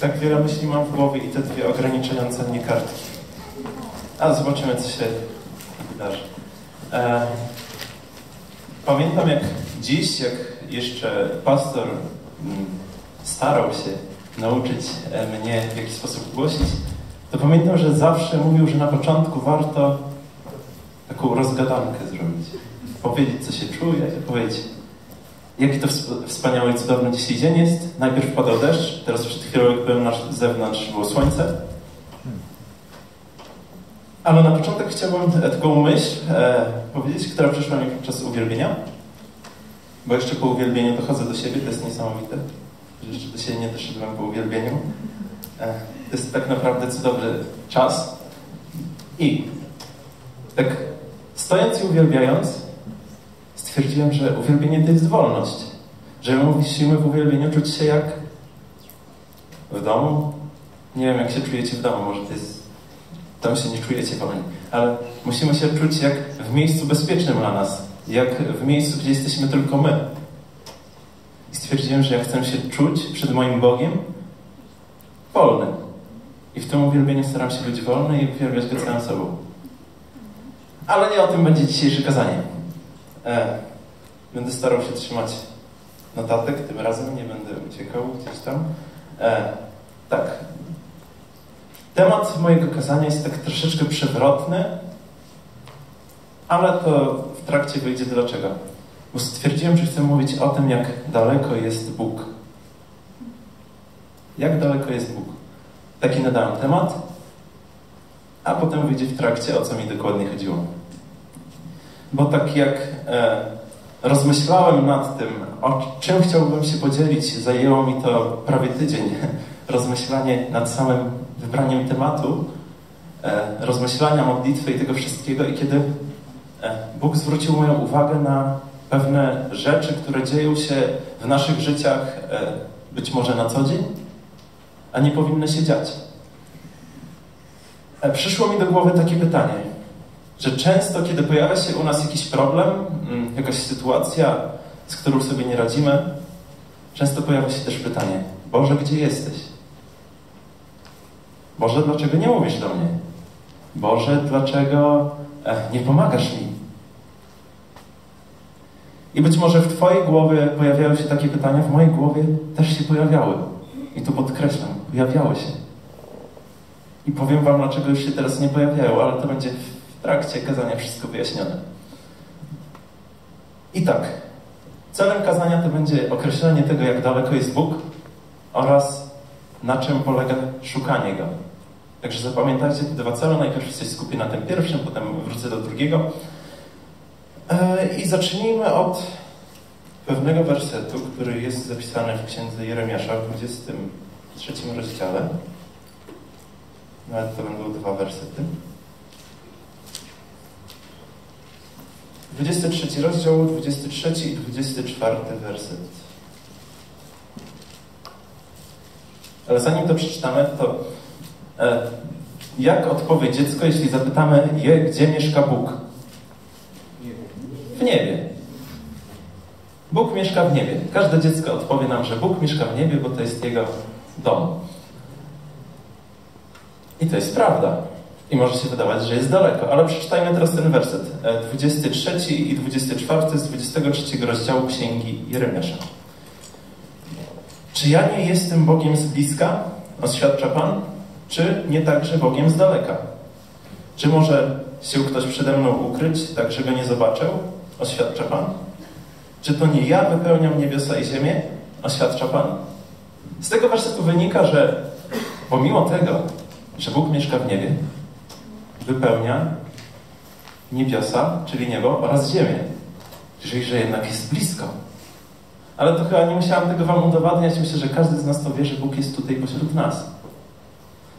Tak wiele myśli mam w głowie i te dwie ograniczające mnie kartki. A zobaczymy, co się wydarzy. E, pamiętam jak dziś, jak jeszcze pastor mm, starał się nauczyć e, mnie w jakiś sposób głosić, to pamiętam, że zawsze mówił, że na początku warto taką rozgadankę zrobić. Powiedzieć, co się czuje, powiedzieć, jaki to wspaniały i cudowny dzisiaj dzień jest. Najpierw padał deszcz, teraz przed chwilą, jak byłem na zewnątrz, było słońce. Ale na początek chciałbym taką myśl e, powiedzieć, która przyszła mi podczas uwielbienia. Bo jeszcze po uwielbieniu dochodzę do siebie, to jest niesamowite, jeszcze do siebie nie doszedłem po uwielbieniu. E, to jest tak naprawdę cudowny czas. I tak stojąc i uwielbiając, stwierdziłem, że uwielbienie to jest wolność. Że my musimy w uwielbieniu czuć się jak w domu. Nie wiem, jak się czujecie w domu, może to jest... Tam się nie czujecie wolni. Ale musimy się czuć jak w miejscu bezpiecznym dla nas. Jak w miejscu, gdzie jesteśmy tylko my. I stwierdziłem, że ja chcę się czuć przed moim Bogiem wolny. I w tym uwielbieniu staram się być wolny i uwielbiać Go całym sobą. Ale nie o tym będzie dzisiejsze kazanie. E, będę starał się trzymać notatek, tym razem nie będę uciekał gdzieś tam. E, tak. Temat mojego kazania jest tak troszeczkę przewrotny, ale to w trakcie wyjdzie dlaczego. Bo stwierdziłem, że chcę mówić o tym, jak daleko jest Bóg. Jak daleko jest Bóg. Taki nadałem temat, a potem wyjdzie w trakcie, o co mi dokładnie chodziło. Bo tak jak e, rozmyślałem nad tym, o czym chciałbym się podzielić, zajęło mi to prawie tydzień. Rozmyślanie nad samym wybraniem tematu, e, rozmyślania, modlitwy i tego wszystkiego. I kiedy e, Bóg zwrócił moją uwagę na pewne rzeczy, które dzieją się w naszych życiach e, być może na co dzień, a nie powinny się dziać. Przyszło mi do głowy takie pytanie, że często, kiedy pojawia się u nas jakiś problem, mm, jakaś sytuacja, z którą sobie nie radzimy, często pojawia się też pytanie: Boże, gdzie jesteś? Boże, dlaczego nie mówisz do mnie? Boże, dlaczego e, nie pomagasz mi? I być może w Twojej głowie pojawiają się takie pytania, w mojej głowie też się pojawiały. I tu podkreślam, pojawiały się. I powiem Wam, dlaczego już się teraz nie pojawiają, ale to będzie w trakcie kazania wszystko wyjaśnione. I tak, celem kazania to będzie określenie tego, jak daleko jest Bóg oraz na czym polega szukanie Go. Także zapamiętajcie te dwa cele. Najpierw się skupię na tym pierwszym, potem wrócę do drugiego. E, I zacznijmy od pewnego wersetu, który jest zapisany w księdze Jeremiasza w 23 rozdziale. Nawet to będą dwa wersety. 23 rozdział, 23 i 24 werset. Ale zanim to przeczytamy, to e, jak odpowie dziecko, jeśli zapytamy je, gdzie mieszka Bóg? W niebie. Bóg mieszka w niebie. Każde dziecko odpowie nam, że Bóg mieszka w niebie, bo to jest jego dom. I to jest prawda. I może się wydawać, że jest daleko, ale przeczytajmy teraz ten werset. 23 e, i 24 z 23 rozdziału Księgi Jeremiasza. Czy ja nie jestem Bogiem z bliska, oświadcza Pan, czy nie także Bogiem z daleka? Czy może się ktoś przede mną ukryć, tak że go nie zobaczę, oświadcza Pan? Czy to nie ja wypełniam niebiosa i ziemię, oświadcza Pan? Z tego wersetu wynika, że pomimo tego, że Bóg mieszka w niebie, wypełnia niebiosa, czyli niebo oraz ziemię. Czyli, że jednak jest blisko. Ale to chyba nie musiałam tego wam udowadniać. Myślę, że każdy z nas to wie, że Bóg jest tutaj pośród nas.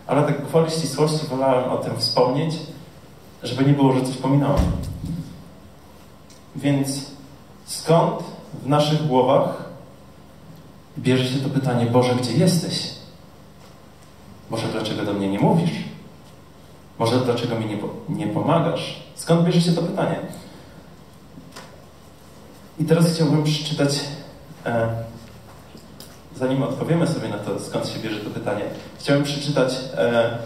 Ale tak gwoli ścisłości wolałem o tym wspomnieć, żeby nie było, że coś pominąłem. Więc skąd w naszych głowach bierze się to pytanie, Boże, gdzie jesteś? Boże, dlaczego do mnie nie mówisz? Może dlaczego mi nie, nie pomagasz? Skąd bierze się to pytanie? I teraz chciałbym przeczytać e, zanim odpowiemy sobie na to, skąd się bierze to pytanie, chciałem przeczytać e,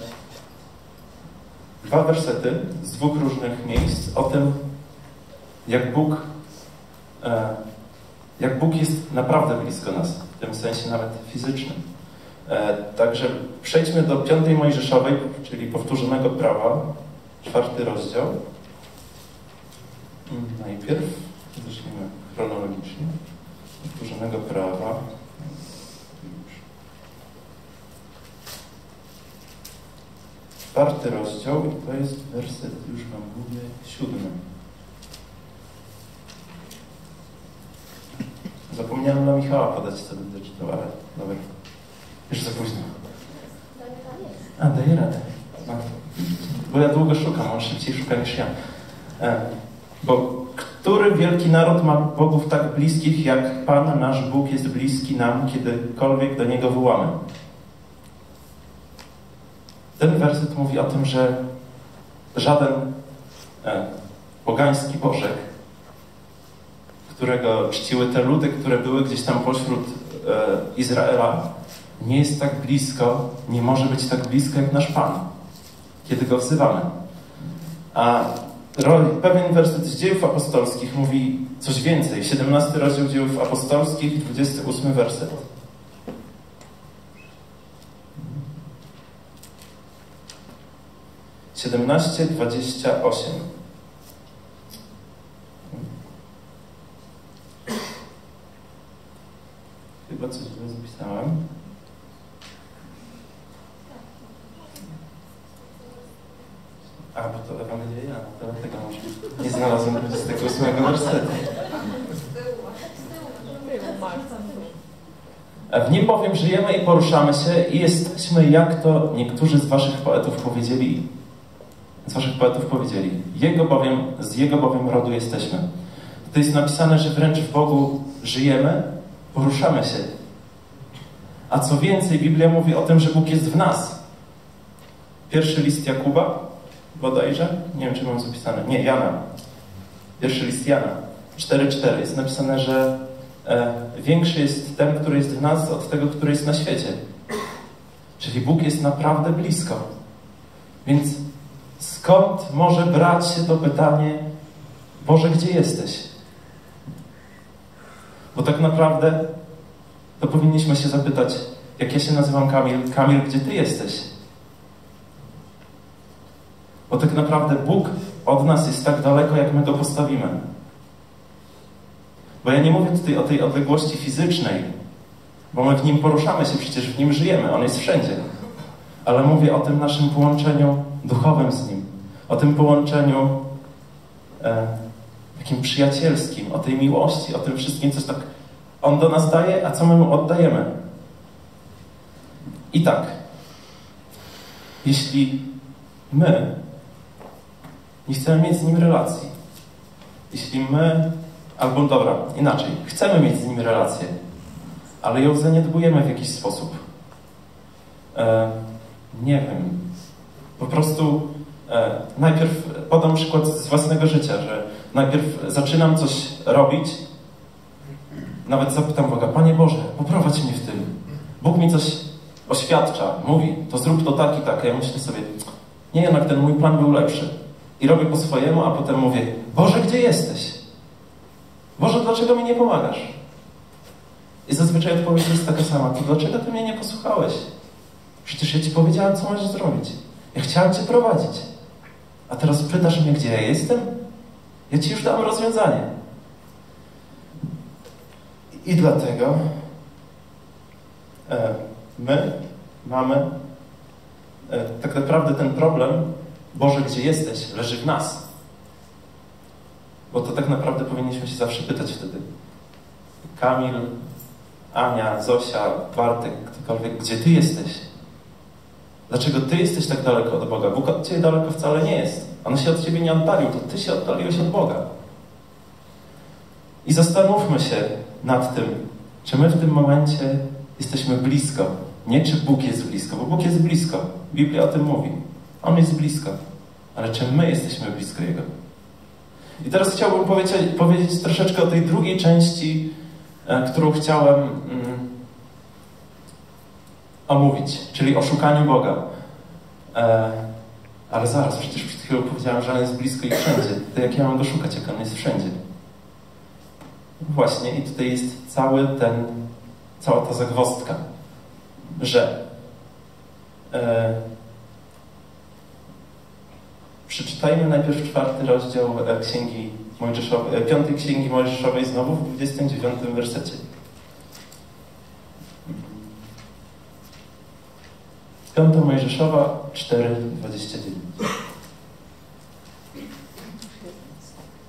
dwa wersety z dwóch różnych miejsc o tym, jak Bóg, e, jak Bóg jest naprawdę blisko nas, w tym sensie nawet fizycznym. E, także przejdźmy do piątej Mojżeszowej, czyli powtórzonego prawa, czwarty rozdział. Najpierw zacznijmy chronologicznie. Powtórzonego prawa. Czwarty rozdział i to jest werset, już Wam mówię, siódmy. Zapomniałem na Michała podać, co będę czytał, ale dobra. Już za późno. A, daję radę. Bo ja długo szukam, on szybciej szuka niż ja. E, bo który wielki naród ma bogów tak bliskich, jak Pan nasz Bóg jest bliski nam, kiedykolwiek do Niego wołamy? Ten werset mówi o tym, że żaden e, pogański bożek, którego czciły te ludy, które były gdzieś tam pośród e, Izraela, nie jest tak blisko, nie może być tak blisko jak nasz Pan, kiedy Go wzywamy. A pewien werset z dziejów apostolskich mówi coś więcej. 17 rozdział dziejów apostolskich, 28 werset. Siedemnaście, dwadzieścia osiem. Chyba coś źle zapisałem. A, bo to Ewangelia Jana, dlatego nie znalazłem 28 wersetu. W nim bowiem żyjemy i poruszamy się i jesteśmy, jak to niektórzy z waszych poetów powiedzieli, z waszych poetów powiedzieli, jego bowiem, z jego bowiem rodu jesteśmy. To jest napisane, że wręcz w Bogu żyjemy, poruszamy się. A co więcej, Biblia mówi o tym, że Bóg jest w nas. Pierwszy list Jakuba, bodajże, nie wiem czy mam zapisane, nie, Jana, pierwszy list Jana, 4.4 jest napisane, że e, większy jest ten, który jest w nas od tego, który jest na świecie. Czyli Bóg jest naprawdę blisko. Więc skąd może brać się to pytanie, Boże, gdzie jesteś? Bo tak naprawdę to powinniśmy się zapytać, jak ja się nazywam Kamil, Kamil, gdzie Ty jesteś? Bo tak naprawdę Bóg od nas jest tak daleko, jak my go postawimy. Bo ja nie mówię tutaj o tej odległości fizycznej, bo my w nim poruszamy się, przecież w nim żyjemy, on jest wszędzie. Ale mówię o tym naszym połączeniu duchowym z nim, o tym połączeniu e, takim przyjacielskim, o tej miłości, o tym wszystkim, co tak on do nas daje, a co my mu oddajemy. I tak, jeśli my nie chcemy mieć z nim relacji. Jeśli my, albo dobra, inaczej, chcemy mieć z nim relację, ale ją zaniedbujemy w jakiś sposób. E, nie wiem. Po prostu e, najpierw podam przykład z własnego życia, że najpierw zaczynam coś robić, nawet zapytam Boga, Panie Boże, poprowadź mnie w tym. Bóg mi coś oświadcza, mówi, to zrób to tak i tak. Ja myślę sobie, nie, jednak ten mój plan był lepszy i robię po swojemu, a potem mówię: Boże, gdzie jesteś? Boże, dlaczego mi nie pomagasz? I zazwyczaj odpowiedź jest taka sama: To dlaczego ty mnie nie posłuchałeś? Przecież ja ci powiedziałem, co masz zrobić. Ja chciałem cię prowadzić. A teraz pytasz mnie, gdzie ja jestem? Ja ci już dam rozwiązanie. I dlatego e, my mamy e, tak naprawdę ten problem Boże, gdzie jesteś, leży w nas. Bo to tak naprawdę powinniśmy się zawsze pytać wtedy. Kamil, Ania, Zosia, Bartek, ktokolwiek, gdzie Ty jesteś? Dlaczego Ty jesteś tak daleko od Boga? Bóg od Ciebie daleko wcale nie jest. On się od Ciebie nie oddalił, to Ty się oddaliłeś od Boga. I zastanówmy się nad tym, czy my w tym momencie jesteśmy blisko. Nie czy Bóg jest blisko, bo Bóg jest blisko. Biblia o tym mówi. On jest blisko. Ale czy my jesteśmy blisko Jego? I teraz chciałbym powiedzieć, powiedzieć troszeczkę o tej drugiej części, e, którą chciałem mm, omówić, czyli o szukaniu Boga. E, ale zaraz, przecież przed chwilą powiedziałem, że On jest blisko i wszędzie. To jak ja mam Go szukać, jak On jest wszędzie? Właśnie i tutaj jest cały ten, cała ta zagwostka, że e, przeczytajmy najpierw czwarty rozdział e, Księgi Mojżeszowej, e, piątej Księgi Mojżeszowej znowu w 29 wersecie. Piąta Mojżeszowa 4,29.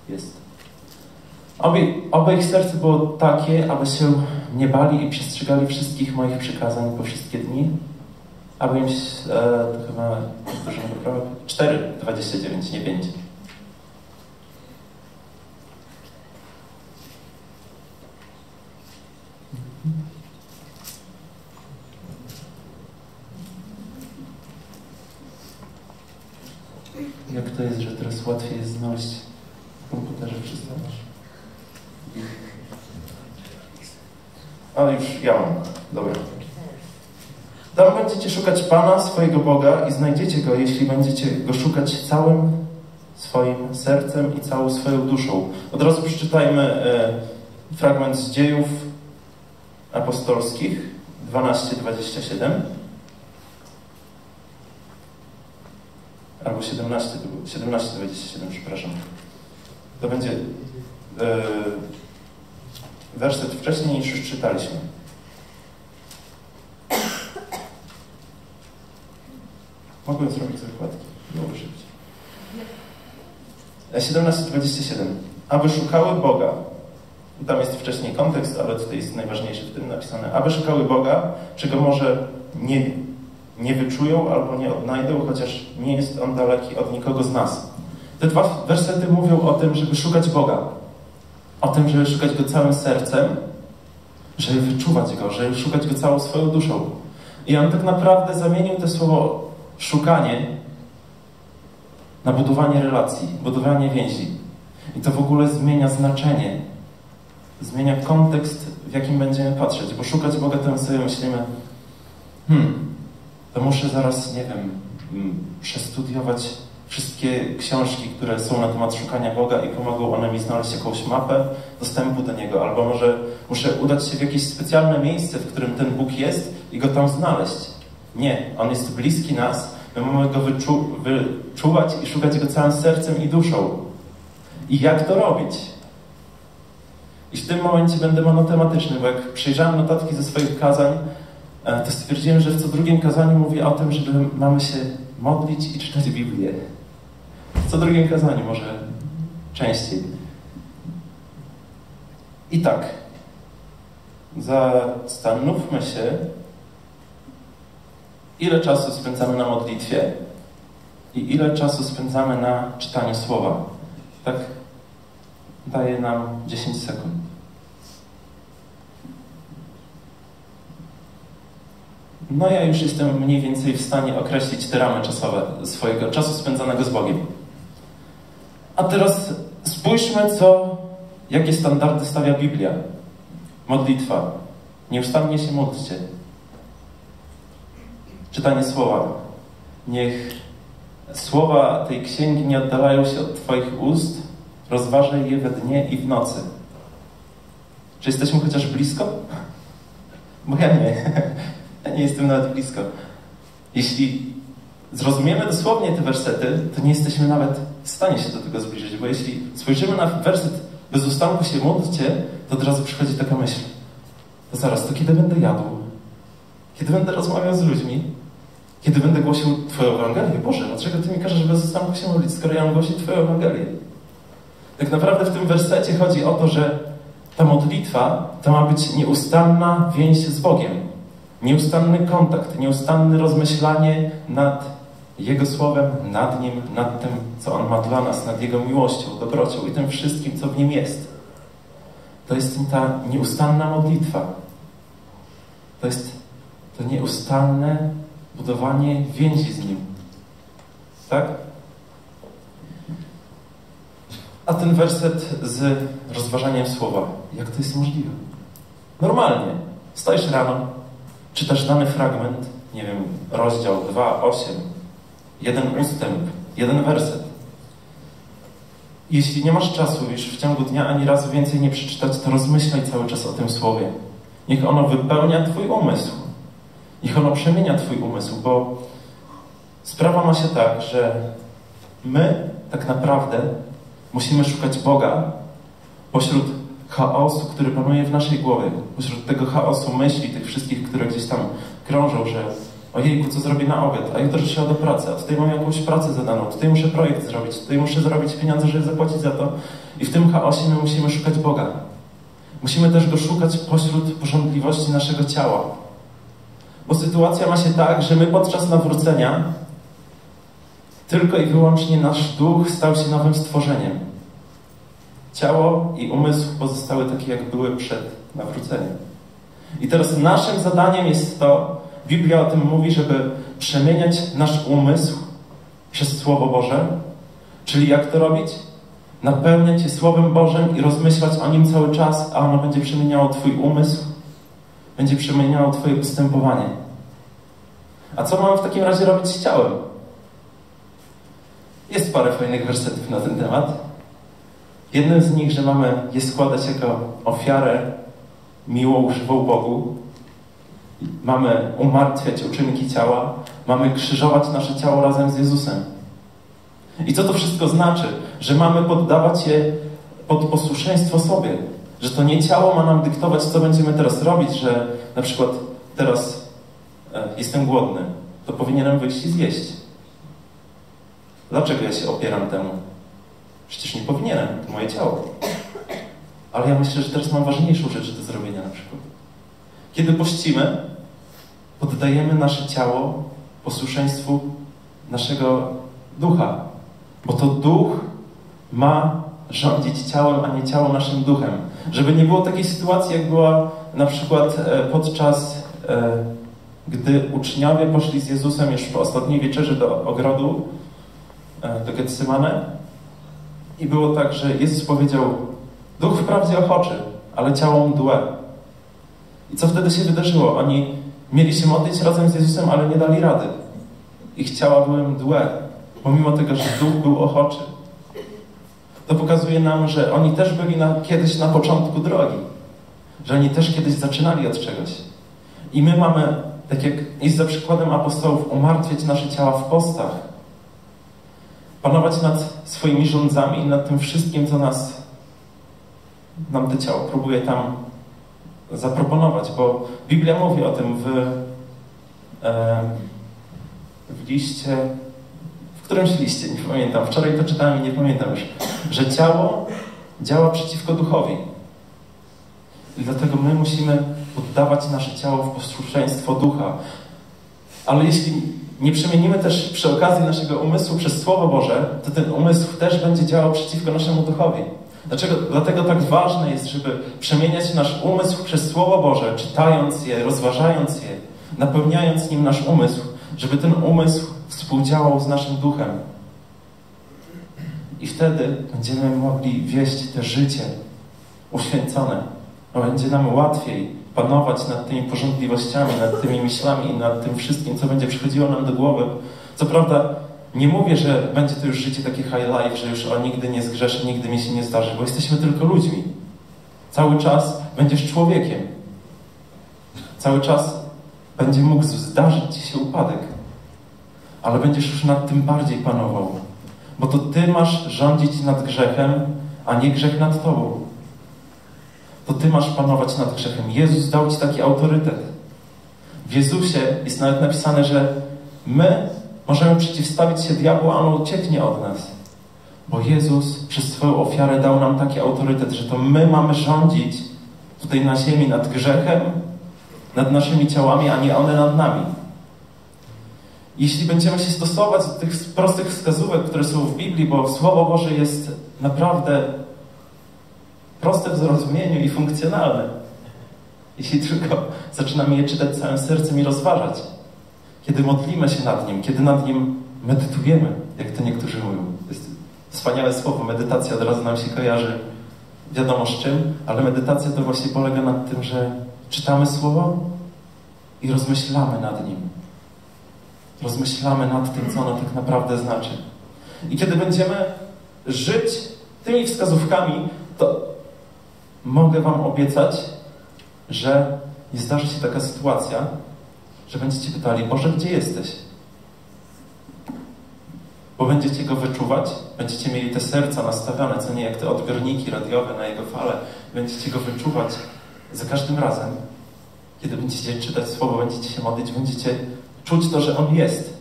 Jest. Oby, oby ich serce było takie, aby się nie bali i przestrzegali wszystkich moich przykazań po wszystkie dni, aby im, e, to chyba dużo poprawek, 4,29, nie 5. Jak to jest, że teraz łatwiej jest znaleźć w komputerze wszystko? Ale już ja mam. Dobra. Tam będziecie szukać Pana, swojego Boga i znajdziecie Go, jeśli będziecie Go szukać całym swoim sercem i całą swoją duszą. Od razu przeczytajmy e, fragment z dziejów apostolskich 12:27. Albo 17 to było, 17:27, przepraszam. To będzie e, werset wcześniej niż już czytaliśmy. Mogłem zrobić zakładki. Byłoby szybciej. 17:27. Aby szukały Boga. Tam jest wcześniej kontekst, ale tutaj jest najważniejszy w tym napisane. Aby szukały Boga, czego może nie, nie wyczują albo nie odnajdą, chociaż nie jest On daleki od nikogo z nas. Te dwa wersety mówią o tym, żeby szukać Boga. O tym, żeby szukać Go całym sercem, żeby wyczuwać Go, żeby szukać Go całą swoją duszą. I On tak naprawdę zamienił to słowo szukanie na budowanie relacji, budowanie więzi. I to w ogóle zmienia znaczenie, zmienia kontekst, w jakim będziemy patrzeć. Bo szukać Boga, to sobie myślimy, hmm, to muszę zaraz, nie wiem, mm, przestudiować wszystkie książki, które są na temat szukania Boga i pomogą one mi znaleźć jakąś mapę dostępu do Niego. Albo może muszę udać się w jakieś specjalne miejsce, w którym ten Bóg jest i Go tam znaleźć. Nie, On jest bliski nas, my mamy Go wyczu wyczuwać i szukać Go całym sercem i duszą. I jak to robić? I w tym momencie będę monotematyczny, bo jak przejrzałem notatki ze swoich kazań, e, to stwierdziłem, że w co drugim kazaniu mówię o tym, żeby mamy się modlić i czytać Biblię. W co drugim kazaniu, może częściej. I tak, zastanówmy się, ile czasu spędzamy na modlitwie i ile czasu spędzamy na czytaniu słowa. Tak daje nam 10 sekund. No ja już jestem mniej więcej w stanie określić te ramy czasowe swojego czasu spędzonego z Bogiem. A teraz spójrzmy, co, jakie standardy stawia Biblia. Modlitwa. Nieustannie się módlcie. Czytanie słowa. Niech słowa tej księgi nie oddalają się od Twoich ust. Rozważaj je we dnie i w nocy. Czy jesteśmy chociaż blisko? Bo ja nie. Ja nie jestem nawet blisko. Jeśli zrozumiemy dosłownie te wersety, to nie jesteśmy nawet w stanie się do tego zbliżyć, bo jeśli spojrzymy na werset bez ustanku się módlcie, to od razu przychodzi taka myśl. To zaraz, to kiedy będę jadł? Kiedy będę rozmawiał z ludźmi? Kiedy będę głosił Twoją Ewangelię? Boże, dlaczego Ty mi każesz bez ustanku się modlić, skoro ja mam głosić Twoją Ewangelię? Tak naprawdę w tym wersecie chodzi o to, że ta modlitwa to ma być nieustanna więź z Bogiem. Nieustanny kontakt, nieustanne rozmyślanie nad Jego Słowem, nad Nim, nad tym, co On ma dla nas, nad Jego miłością, dobrocią i tym wszystkim, co w Nim jest. To jest ta nieustanna modlitwa. To jest to nieustanne budowanie więzi z Nim. Tak? A ten werset z rozważaniem słowa, jak to jest możliwe? Normalnie. Stajesz rano, czytasz dany fragment, nie wiem, rozdział 2, 8, jeden ustęp, jeden werset. Jeśli nie masz czasu już w ciągu dnia ani razu więcej nie przeczytać, to rozmyślaj cały czas o tym słowie. Niech ono wypełnia Twój umysł. Niech ono przemienia Twój umysł, bo sprawa ma się tak, że my tak naprawdę musimy szukać Boga pośród chaosu, który panuje w naszej głowie, pośród tego chaosu myśli, tych wszystkich, które gdzieś tam krążą, że ojejku, co zrobię na obiad, a jutro trzeba do pracy, a tutaj mam jakąś pracę zadaną, tutaj muszę projekt zrobić, tutaj muszę zrobić pieniądze, żeby zapłacić za to. I w tym chaosie my musimy szukać Boga. Musimy też Go szukać pośród porządliwości naszego ciała. Bo sytuacja ma się tak, że my podczas nawrócenia tylko i wyłącznie nasz duch stał się nowym stworzeniem. Ciało i umysł pozostały takie, jak były przed nawróceniem. I teraz naszym zadaniem jest to, Biblia o tym mówi, żeby przemieniać nasz umysł przez Słowo Boże. Czyli jak to robić? Napełniać się Słowem Bożym i rozmyślać o nim cały czas, a ono będzie przemieniało Twój umysł, będzie przemieniało Twoje postępowanie. A co mamy w takim razie robić z ciałem? Jest parę fajnych wersetów na ten temat. Jednym z nich, że mamy je składać jako ofiarę miłą, żywą Bogu. Mamy umartwiać uczynki ciała. Mamy krzyżować nasze ciało razem z Jezusem. I co to wszystko znaczy? Że mamy poddawać je pod posłuszeństwo sobie. Że to nie ciało ma nam dyktować, co będziemy teraz robić, że na przykład teraz e, jestem głodny, to powinienem wyjść i zjeść. Dlaczego ja się opieram temu? Przecież nie powinienem, to moje ciało. Ale ja myślę, że teraz mam ważniejszą rzecz do zrobienia na przykład. Kiedy pościmy, poddajemy nasze ciało posłuszeństwu naszego ducha. Bo to duch ma rządzić ciałem, a nie ciało naszym duchem. Żeby nie było takiej sytuacji, jak była na przykład e, podczas, e, gdy uczniowie poszli z Jezusem już po ostatniej wieczerzy do ogrodu, e, do Getsemane i było tak, że Jezus powiedział duch wprawdzie ochoczy, ale ciało mdłe. I co wtedy się wydarzyło? Oni mieli się modlić razem z Jezusem, ale nie dali rady. Ich ciała były mdłe, pomimo tego, że duch był ochoczy. To pokazuje nam, że oni też byli na, kiedyś na początku drogi. Że oni też kiedyś zaczynali od czegoś. I my mamy, tak jak jest za przykładem apostołów, umartwiać nasze ciała w postach. Panować nad swoimi rządzami i nad tym wszystkim, co nas, nam to ciało próbuje tam zaproponować, bo Biblia mówi o tym w, w liście, którymś liście, nie pamiętam, wczoraj to czytałem i nie pamiętam już, że ciało działa przeciwko duchowi. I dlatego my musimy oddawać nasze ciało w posłuszeństwo ducha. Ale jeśli nie przemienimy też przy okazji naszego umysłu przez Słowo Boże, to ten umysł też będzie działał przeciwko naszemu duchowi. Dlaczego? Dlatego tak ważne jest, żeby przemieniać nasz umysł przez Słowo Boże, czytając je, rozważając je, napełniając nim nasz umysł, żeby ten umysł współdziałał z naszym duchem. I wtedy będziemy mogli wieść te życie uświęcone. Będzie nam łatwiej panować nad tymi porządliwościami, nad tymi myślami i nad tym wszystkim, co będzie przychodziło nam do głowy. Co prawda, nie mówię, że będzie to już życie takie high life, że już o nigdy nie zgrzeszę, nigdy mi się nie zdarzy, bo jesteśmy tylko ludźmi. Cały czas będziesz człowiekiem. Cały czas będzie mógł zdarzyć ci się upadek. Ale będziesz już nad tym bardziej panował. Bo to ty masz rządzić nad grzechem, a nie grzech nad tobą. To ty masz panować nad grzechem. Jezus dał ci taki autorytet. W Jezusie jest nawet napisane, że my Możemy przeciwstawić się diabłu, a on ucieknie od nas. Bo Jezus przez swoją ofiarę dał nam taki autorytet, że to my mamy rządzić tutaj na ziemi nad grzechem, nad naszymi ciałami, a nie one nad nami. Jeśli będziemy się stosować do tych prostych wskazówek, które są w Biblii, bo Słowo Boże jest naprawdę proste w zrozumieniu i funkcjonalne, jeśli tylko zaczynamy je czytać całym sercem i rozważać, kiedy modlimy się nad Nim, kiedy nad Nim medytujemy, jak to niektórzy mówią. To jest wspaniałe słowo, medytacja od razu nam się kojarzy wiadomo z czym, ale medytacja to właśnie polega na tym, że czytamy słowo i rozmyślamy nad nim. Rozmyślamy nad tym, co ono tak naprawdę znaczy. I kiedy będziemy żyć tymi wskazówkami, to mogę Wam obiecać, że nie zdarzy się taka sytuacja, że będziecie pytali, Boże, gdzie jesteś? Bo będziecie Go wyczuwać, będziecie mieli te serca nastawione, co nie jak te odbiorniki radiowe na Jego fale, będziecie Go wyczuwać za każdym razem, kiedy będziecie czytać Słowo, będziecie się modlić, będziecie czuć to, że On jest.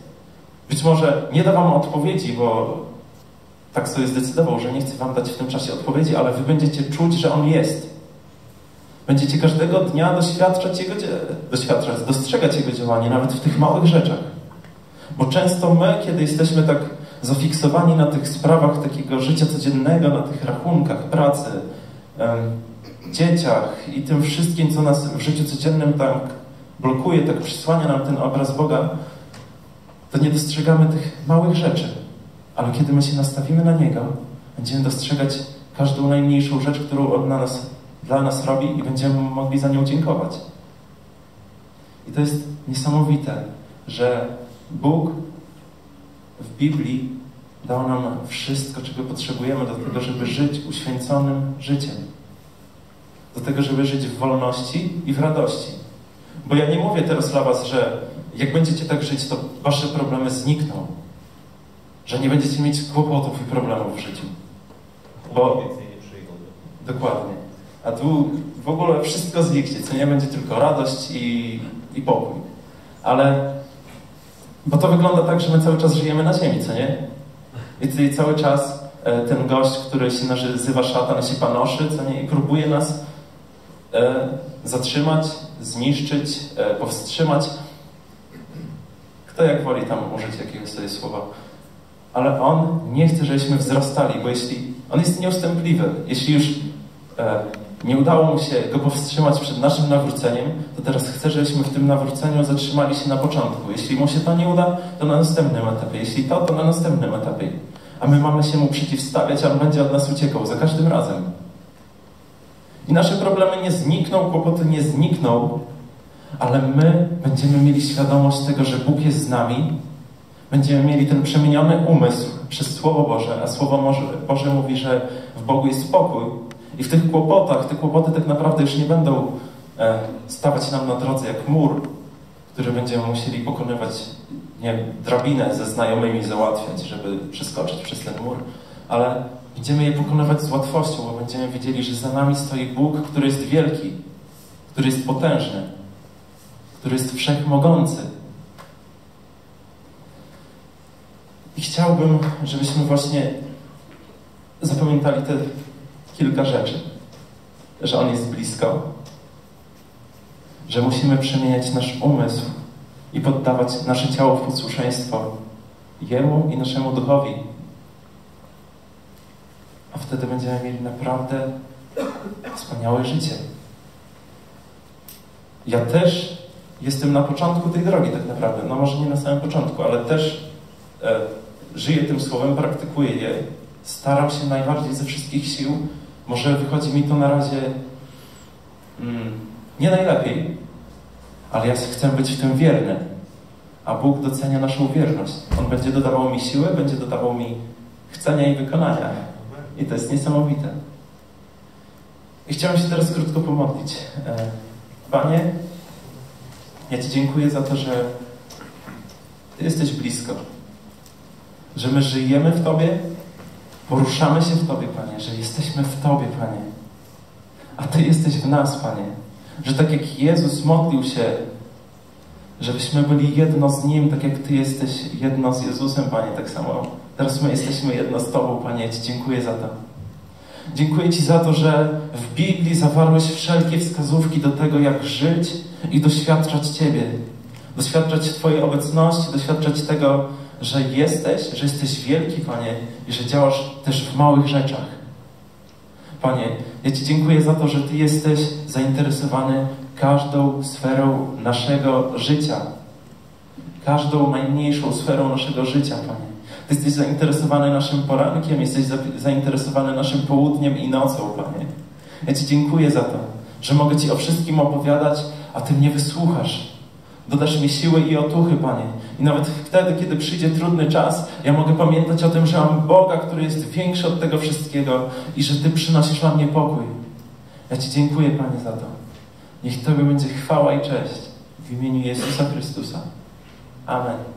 Być może nie da Wam odpowiedzi, bo tak sobie zdecydował, że nie chce Wam dać w tym czasie odpowiedzi, ale Wy będziecie czuć, że On jest. Będziecie każdego dnia doświadczać Jego, doświadczać, dostrzegać Jego działanie, nawet w tych małych rzeczach. Bo często my, kiedy jesteśmy tak zafiksowani na tych sprawach takiego życia codziennego, na tych rachunkach, pracy, dzieciach i tym wszystkim, co nas w życiu codziennym tak blokuje, tak przysłania nam ten obraz Boga, to nie dostrzegamy tych małych rzeczy. Ale kiedy my się nastawimy na Niego, będziemy dostrzegać każdą najmniejszą rzecz, którą On na nas, dla nas robi i będziemy mogli za nią dziękować. I to jest niesamowite, że Bóg w Biblii dał nam wszystko, czego potrzebujemy do tego, żeby żyć uświęconym życiem. Do tego, żeby żyć w wolności i w radości. Bo ja nie mówię teraz dla Was, że jak będziecie tak żyć, to Wasze problemy znikną. Że nie będziecie mieć kłopotów i problemów w życiu. Bo... Dokładnie. A tu w ogóle wszystko zniknie, co nie będzie tylko radość i, i pokój. Ale bo to wygląda tak, że my cały czas żyjemy na ziemi, co nie? I cały czas e, ten gość, który się nazywa szatan, się panoszy, co nie? I próbuje nas zatrzymać, zniszczyć, e, powstrzymać. Kto jak woli tam użyć jakiegoś sobie słowa. Ale on nie chce, żebyśmy wzrastali, bo jeśli on jest nieustępliwy, jeśli już e, nie udało mu się go powstrzymać przed naszym nawróceniem, to teraz chce, żebyśmy w tym nawróceniu zatrzymali się na początku. Jeśli mu się to nie uda, to na następnym etapie. Jeśli to, to na następnym etapie. A my mamy się mu przeciwstawiać, a on będzie od nas uciekał za każdym razem. I nasze problemy nie znikną, kłopoty nie znikną, ale my będziemy mieli świadomość tego, że Bóg jest z nami, będziemy mieli ten przemieniony umysł przez Słowo Boże, a Słowo Boże mówi, że w Bogu jest spokój, i w tych kłopotach, te kłopoty tak naprawdę już nie będą e, stawać nam na drodze jak mur, który będziemy musieli pokonywać, nie drabinę ze znajomymi załatwiać, żeby przeskoczyć przez ten mur, ale będziemy je pokonywać z łatwością, bo będziemy wiedzieli, że za nami stoi Bóg, który jest wielki, który jest potężny, który jest wszechmogący. I chciałbym, żebyśmy właśnie zapamiętali te kilka rzeczy. Że On jest blisko, że musimy przemieniać nasz umysł i poddawać nasze ciało w posłuszeństwo Jemu i naszemu duchowi. A wtedy będziemy mieli naprawdę wspaniałe życie. Ja też jestem na początku tej drogi tak naprawdę. No może nie na samym początku, ale też e, żyję tym słowem, praktykuję je. Staram się najbardziej ze wszystkich sił może wychodzi mi to na razie mm, nie najlepiej, ale ja chcę być w tym wierny. A Bóg docenia naszą wierność. On będzie dodawał mi siłę, będzie dodawał mi chcenia i wykonania. I to jest niesamowite. I chciałem się teraz krótko pomodlić. E, Panie, ja Ci dziękuję za to, że Ty jesteś blisko. Że my żyjemy w Tobie, Poruszamy się w Tobie, Panie, że jesteśmy w Tobie, Panie. A Ty jesteś w nas, Panie. Że tak jak Jezus modlił się, żebyśmy byli jedno z Nim, tak jak Ty jesteś jedno z Jezusem, Panie, tak samo. Teraz my jesteśmy jedno z Tobą, Panie. Ci dziękuję za to. Dziękuję Ci za to, że w Biblii zawarłeś wszelkie wskazówki do tego, jak żyć i doświadczać Ciebie. Doświadczać Twojej obecności, doświadczać tego, że jesteś, że jesteś wielki, Panie, i że działasz też w małych rzeczach. Panie, ja Ci dziękuję za to, że Ty jesteś zainteresowany każdą sferą naszego życia. Każdą najmniejszą sferą naszego życia, Panie. Ty jesteś zainteresowany naszym porankiem, jesteś zainteresowany naszym południem i nocą, Panie. Ja Ci dziękuję za to, że mogę Ci o wszystkim opowiadać, a Ty mnie wysłuchasz Dodasz mi siły i otuchy, Panie. I nawet wtedy, kiedy przyjdzie trudny czas, ja mogę pamiętać o tym, że mam Boga, który jest większy od tego wszystkiego i że Ty przynosisz dla mnie pokój. Ja Ci dziękuję, Panie, za to. Niech Tobie będzie chwała i cześć w imieniu Jezusa Chrystusa. Amen.